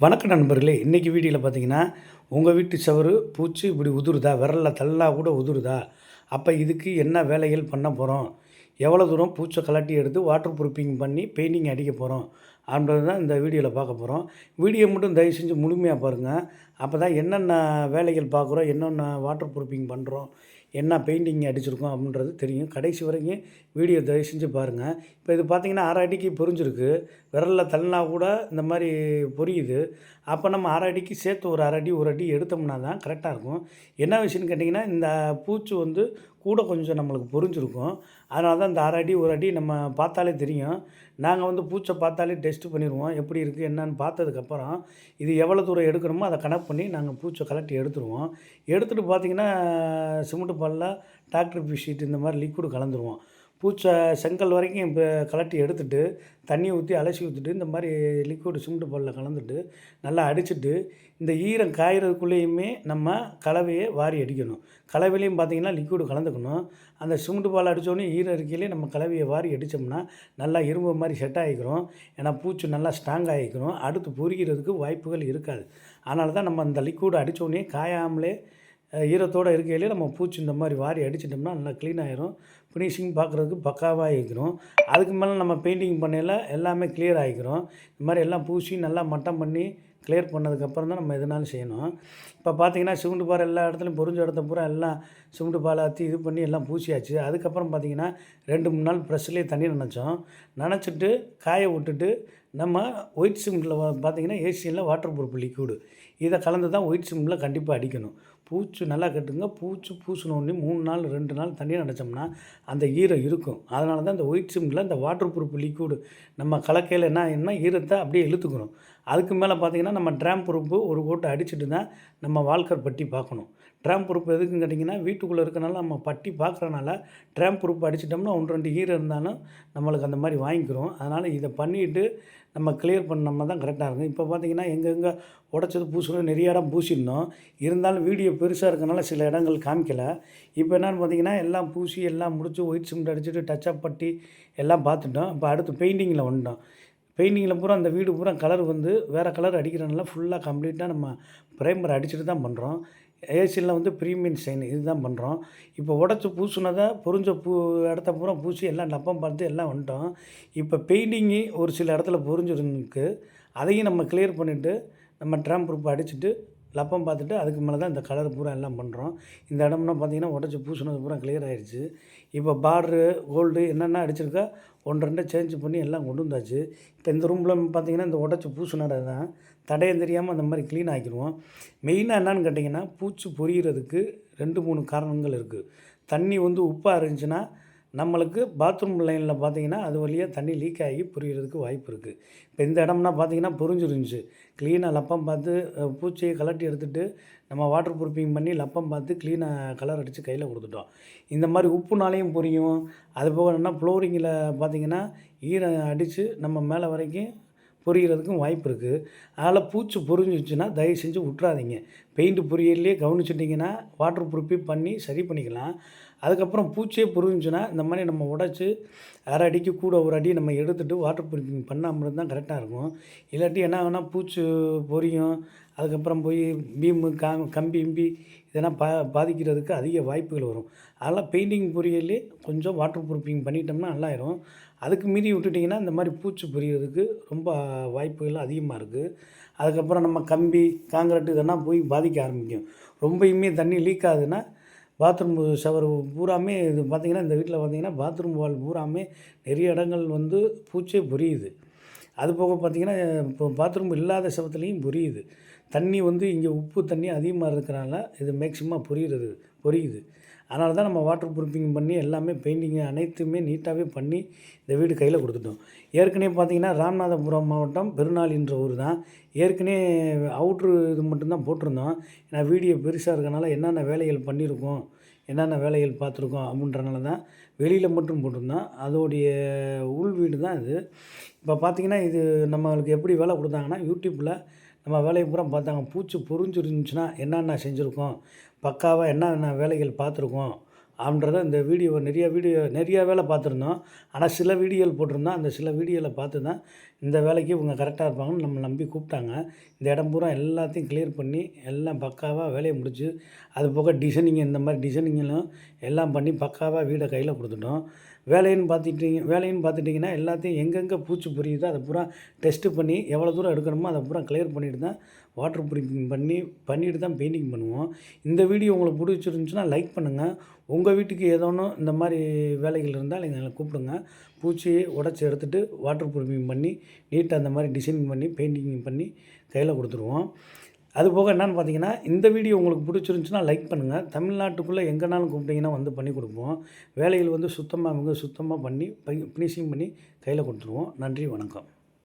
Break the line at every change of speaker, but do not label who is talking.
வணக்க நண்பர்களே இன்றைக்கி வீடியோவில் பார்த்தீங்கன்னா உங்கள் வீட்டு சவறு பூச்சி இப்படி உதுருதா? விரலில் தள்ளா கூட உதுருதா? அப்போ இதுக்கு என்ன வேலைகள் பண்ண போகிறோம் எவ்வளோ தூரம் பூச்சை கலட்டி எடுத்து வாட்டர் ப்ரூஃபிங் பண்ணி பெயிண்டிங் அடிக்க போகிறோம் அப்படின்றது தான் இந்த வீடியோவில் பார்க்க போகிறோம் வீடியோ மட்டும் தயவு செஞ்சு முழுமையாக பாருங்கள் அப்போ தான் என்னென்ன வேலைகள் பார்க்குறோம்? என்னென்ன வாட்டர் ப்ரூஃபிங் பண்ணுறோம் என்ன பெயிண்டிங் அடிச்சிருக்கோம் அப்படின்றது தெரியும். கடைசி வரைக்கும் வீடியோ தயவு செஞ்சு பாருங்கள் இப்போ இது பார்த்தீங்கன்னா அரை அடிக்கு பொறிஞ்சிருக்கு விரலில் தள்ளினா கூட இந்த மாதிரி பொரியுது. அப்போ நம்ம அரை அடிக்கு சேர்த்து ஒரு அரை அடி ஒரு அடி எடுத்தோம்னா தான் கரெக்டாக இருக்கும். என்ன விஷயம்னு கேட்டிங்கன்னா இந்த பூச்சி வந்து கூட கொஞ்சம் நம்மளுக்கு பொரிஞ்சிருக்கும். அதனால தான் இந்த அரை அடி ஒரு அடி நம்ம பார்த்தாலே தெரியும். நாங்கள் வந்து பூச்சை பார்த்தாலே டெஸ்ட் பண்ணிடுவோம். எப்படி இருக்குது என்னன்னு பார்த்ததுக்கப்புறம் இது எவ்வளோ தூரம் எடுக்கணுமோ அதை கனெக்ட் பண்ணி நாங்கள் பூச்சை கலட்டி எடுத்துருவோம். எடுத்துகிட்டு பார்த்தீங்கன்னா சிமெண்ட் பாலில் டாக்டர் பிஷீட் இந்த மாதிரி லிக்விடு கலந்துருவோம். பூச்சை செங்கல் வரைக்கும் இப்போ கலட்டி எடுத்துட்டு தண்ணி ஊற்றி அலசி ஊற்றிட்டு இந்த மாதிரி லிக்விடு சிமெண்ட் பாலில் கலந்துட்டு நல்லா அடிச்சுட்டு இந்த ஈரம் காயறதுக்குள்ளேயுமே நம்ம கலவையை வாரி அடிக்கணும். கலவையிலையும் பார்த்தீங்கன்னா லிக்விடு கலந்துக்கணும். அந்த சிமெண்ட் பால் அடித்தோடனே ஈரம் இருக்கையிலே நம்ம கலவையை வாரி அடித்தோம்னா நல்லா இரும்பு மாதிரி செட் ஆகிக்கிறோம். ஏன்னா பூச்சி நல்லா ஸ்ட்ராங் ஆகிக்கிறோம். அடுத்து பொறிக்கிறதுக்கு வாய்ப்புகள் இருக்காது. அதனால தான் நம்ம அந்த லிக்விடு அடித்தோடனே காயாமலே ஈரத்தோடு இருக்கையிலே நம்ம பூச்சி இந்த மாதிரி வாரி அடிச்சிட்டோம்னா நல்லா க்ளீன் ஆயிரும். ஃபினிஷிங் பார்க்குறதுக்கு பக்காவாக இருக்கிறோம். அதுக்கு மேலே நம்ம பெயிண்டிங் பண்ணையில் எல்லாமே கிளியர் ஆகிக்கிறோம் இந்த மாதிரி எல்லாம் பூசி நல்லா மட்டம் பண்ணி கிளியர் பண்ணதுக்கப்புறம் தான் நம்ம எதுனாலும் செய்யணும். இப்போ பார்த்தீங்கன்னா சிமெண்ட் பாறை எல்லா இடத்துலையும் பொறிஞ்ச இடத்த பூரா எல்லாம் சிமெண்ட் பாலை அத்தி இது பண்ணி எல்லாம் பூசியாச்சு. அதுக்கப்புறம் பார்த்தீங்கன்னா ரெண்டு மூணு நாள் ப்ரெஷ்லேயே தண்ணி நனைச்சோம். நனைச்சிட்டு காய விட்டுட்டு நம்ம ஒயிட் சிமெண்ட்டில் பார்த்தீங்கன்னா ஏசியில் வாட்டர் ப்ரூஃப் லிக்யூடு இதை கலந்து தான் ஒயிட் சிமெண்ட்டில் கண்டிப்பாக அடிக்கணும். பூச்சி நல்லா கட்டுங்க. பூச்சி பூசினோடனே மூணு நாள் ரெண்டு நாள் தண்ணி நனைச்சோம்னா அந்த ஈரம் இருக்கும். அதனால தான் இந்த ஒயிட் சிமெண்ட்டில் இந்த வாட்டர் ப்ரூஃப் லிக்யூடு நம்ம கலக்கையில் என்ன என்ன ஈரத்தை அப்படியே இழுத்துக்கணும். அதுக்கு மேலே பார்த்தீங்கன்னா நம்ம ட்ராம் பொறுப்பு ஒரு கோட்டை அடிச்சுட்டு தான் நம்ம வால்கர் பட்டி பார்க்கணும். ட்ராம் ப்ரூஃப் எதுக்குன்னு கேட்டிங்கன்னா வீட்டுக்குள்ளே இருக்கனால நம்ம பட்டி பார்க்குறனால ட்ராம் ப்ரூஃப் அடிச்சிட்டோம்னா ஒன்று ரெண்டு ஈரம் இருந்தாலும் நம்மளுக்கு அந்த மாதிரி வாங்கிக்கிறோம். அதனால் இதை பண்ணிவிட்டு நம்ம கிளியர் பண்ணோம்னா தான் கரெக்டாக இருக்கும். இப்போ பார்த்தீங்கன்னா எங்கெங்கே உடச்சது பூசணும் நிறைய இடம் பூசிடணும் இருந்தாலும் வீடியோ பெருசாக இருக்கனால சில இடங்கள் காமிக்கலை. இப்போ என்னென்னு பார்த்தீங்கன்னா எல்லாம் பூசி எல்லாம் முடித்து ஒயிட் சிமெண்ட் அடிச்சுட்டு டச்சப் பட்டி எல்லாம் பார்த்துட்டோம். இப்போ அடுத்து பெயிண்டிங்கில் வந்துட்டோம். பெயிண்டிங்கில் பூரா அந்த வீடு பூரா கலர் வந்து வேறு கலர் அடிக்கிறனால ஃபுல்லாக கம்ப்ளீட்டாக நம்ம ப்ரைமர் அடிச்சுட்டு தான் பண்ணுறோம் ஏசியில் வந்து ப்ரீமியம் ஷைன் இதுதான் பண்ணுறோம் இப்போ உடச்சி பூசுனதை பொறிஞ்ச பூ இடத்த பூரா பூசி எல்லாம் நப்பம் பார்த்து எல்லாம் வந்துட்டோம். இப்போ பெயிண்டிங்கு ஒரு சில இடத்துல பொறிஞ்சிருக்கு. அதையும் நம்ம கிளியர் பண்ணிவிட்டு நம்ம ட்ராம் ப்ரூஃப் அடிச்சுட்டு லப்பம் பார்த்துட்டு அதுக்கு மேலே தான் இந்த கலர் பூரா எல்லாம் பண்ணுறோம் இந்த இடம்னா பார்த்தீங்கன்னா உடச்சி பூசினது பூரா கிளியர் ஆகிடுச்சு இப்போ பார்டரு கோல்டு என்னென்ன அடிச்சிருக்கா ஒன்று ரெண்டை சேஞ்ச் பண்ணி எல்லாம் கொண்டு வந்தாச்சு. இப்போ இந்த ரூமில் பார்த்தீங்கன்னா இந்த உடச்சி பூசினதை தான். தடையம் தெரியாமல் அந்த மாதிரி க்ளீன் ஆக்கிடுவோம். மெயினாக என்னன்னு கேட்டிங்கன்னா பூச்சி பொரியிறதுக்கு ரெண்டு மூணு காரணங்கள் இருக்குது தண்ணி வந்து உப்பாக இருந்துச்சுன்னா நம்மளுக்கு பாத்ரூம் லைனில் பார்த்தீங்கன்னா அது வழியாக தண்ணி லீக் ஆகி புரிகிறதுக்கு வாய்ப்பு இருக்குது இப்போ இந்த இடம்னா பார்த்தீங்கன்னா புரிஞ்சிருந்துச்சு. க்ளீனாக லப்பம் பார்த்து பூச்சியை கலட்டி எடுத்துகிட்டு நம்ம வாட்டர் ப்ரூஃபிங் பண்ணி லப்பம் பார்த்து க்ளீனாக கலர் அடித்து கையில் கொடுத்துட்டோம். இந்த மாதிரி உப்புனாலையும் புரியும். அது போக என்ன ஃப்ளோரிங்கில் பார்த்தீங்கன்னா ஈரம் அடித்து நம்ம மேலே வரைக்கும் பொரிகிறதுக்கும் வாய்ப்பு இருக்குது அதனால் பூச்சி பொரிஞ்சிச்சுன்னா தயவு செஞ்சு விட்றாதீங்க பெயிண்ட் பொரியல்லையே கவனிச்சிட்டிங்கன்னா வாட்டர் ப்ரூஃபி பண்ணி சரி பண்ணிக்கலாம். அதுக்கப்புறம் பூச்சியே பொரிஞ்சுன்னா இந்த மாதிரி நம்ம உடச்சி அரை அடிக்கு கூட ஒரு அடி நம்ம எடுத்துகிட்டு வாட்டர் ப்ரூஃபிங் பண்ணாமல் இருந்தால் கரெக்டாக இருக்கும். இல்லாட்டி என்ன வேணால் பூச்சி பொரியும் அதுக்கப்புறம் போய் பீமு கா கம்பி இம்பி இதெல்லாம் பா பாதிக்கிறதுக்கு அதிக வாய்ப்புகள் வரும். அதெல்லாம் பெயிண்டிங் பொரியலே கொஞ்சம் வாட்டர் ப்ரூஃபிங் பண்ணிட்டோம்னா நல்லாயிரும். அதுக்கு மீறி விட்டுட்டிங்கன்னா இந்த மாதிரி பூச்சி புரியறதுக்கு ரொம்ப வாய்ப்புகள் அதிகமாக இருக்குது அதுக்கப்புறம் நம்ம கம்பி காங்கிரட்டு இதெல்லாம் போய் பாதிக்க ஆரம்பிக்கும். ரொம்பயுமே தண்ணி லீக் ஆகுதுன்னா பாத்ரூம் ஷவர் பூராமே இது பார்த்திங்கன்னா இந்த வீட்டில் பார்த்திங்கன்னா பாத்ரூம் வால் பூராமே நிறைய இடங்கள் வந்து பூச்சே புரியுது. அது போக பார்த்திங்கன்னா இப்போ பாத்ரூம் இல்லாத சவத்துலேயும் புரியுது. தண்ணி வந்து இங்கே உப்பு தண்ணி அதிகமாக இருக்கிறனால இது மேக்சிமம் புரியுறது புரியுது. அதனால தான் நம்ம வாட்டர் ப்ரூஃபிங் பண்ணி எல்லாமே பெயிண்டிங் அனைத்துமே நீட்டாகவே பண்ணி இந்த வீடு கையில் கொடுத்துட்டோம். ஏற்கனவே பார்த்தீங்கன்னா ராமநாதபுரம் மாவட்டம் பெருநாளின்ற ஊர் தான். ஏற்கனவே அவுட்ரு இது மட்டும்தான் போட்டிருந்தோம். ஏன்னா வீடியோ பெருசாக இருக்கனால என்னென்ன வேலைகள் பண்ணியிருக்கோம் என்னென்ன வேலைகள் பார்த்துருக்கோம் அப்படின்றனால தான் வெளியில் மட்டும் போட்டிருந்தோம். அதோடைய உள் வீடு தான் இது. இப்போ பார்த்தீங்கன்னா இது நம்மளுக்கு எப்படி வேலை கொடுத்தாங்கன்னா யூடியூப்பில் நம்ம வேலையை பூரா பார்த்தாங்க. பூச்சி பொறிஞ்சிருந்துச்சுன்னா என்னென்ன செஞ்சுருக்கோம்? பக்காவாக என்னென்ன வேலைகள் பார்த்துருக்கோம்? அப்படின்றத இந்த வீடியோ நிறைய வீடியோ நிறைய வேலை பார்த்துருந்தோம். ஆனால் சில வீடியோவில் போட்டிருந்தோம். அந்த சில வீடியோவில் பார்த்து தான் இந்த வேலைக்கு இவங்க கரெக்டாக இருப்பாங்கன்னு நம்ம நம்பி கூப்பிட்டாங்க. இந்த இடம் பூரா எல்லாத்தையும் கிளியர் பண்ணி எல்லாம் பக்காவாக வேலையை முடிச்சு அது போக டிசைனிங் இந்த மாதிரி டிசைனிங்கெல்லாம் எல்லாம் பண்ணி பக்காவாக வீடை கையில் கொடுத்துட்டோம். வேலைன்னு பார்த்துட்டிங்க வேலைன்னு பார்த்துட்டிங்கன்னா எல்லாத்தையும் எங்கெங்கே பூச்சி புரியுதோ அதை பூரா டெஸ்ட்டு பண்ணி எவ்வளோ தூரம் எடுக்கணுமோ அதை பூரா கிளியர் பண்ணிட்டு தான் வாட்டர் ப்ரூஃபிங் பண்ணி பண்ணிட்டு தான் பெயிண்டிங் பண்ணுவோம். இந்த வீடியோ உங்களுக்கு பிடிச்சிருந்துச்சுன்னா லைக் பண்ணுங்கள் உங்கள் வீட்டுக்கு ஏதோ ஒன்று இந்த மாதிரி வேலைகள் இருந்தால் எங்களை கூப்பிடுங்க. பூச்சியை உடச்சி எடுத்துகிட்டு வாட்டர் ப்ரூஃபிங் பண்ணி நீட்டாக அந்த மாதிரி டிசைனிங் பண்ணி பெயிண்டிங் பண்ணி கையில் கொடுத்துருவோம். அது போக என்னென்னு பார்த்தீங்கன்னா இந்த வீடியோ உங்களுக்கு பிடிச்சிருந்துச்சுன்னா லைக் பண்ணுங்கள் தமிழ்நாட்டுக்குள்ளே எங்கேனாலும் கூப்பிட்டிங்கன்னா வந்து பண்ணி கொடுப்போம். வேலைகள் வந்து சுத்தமாக மிக சுத்தமாக பண்ணி ஃபினிஷிங் பண்ணி கையில் கொடுத்துருவோம். நன்றி வணக்கம்.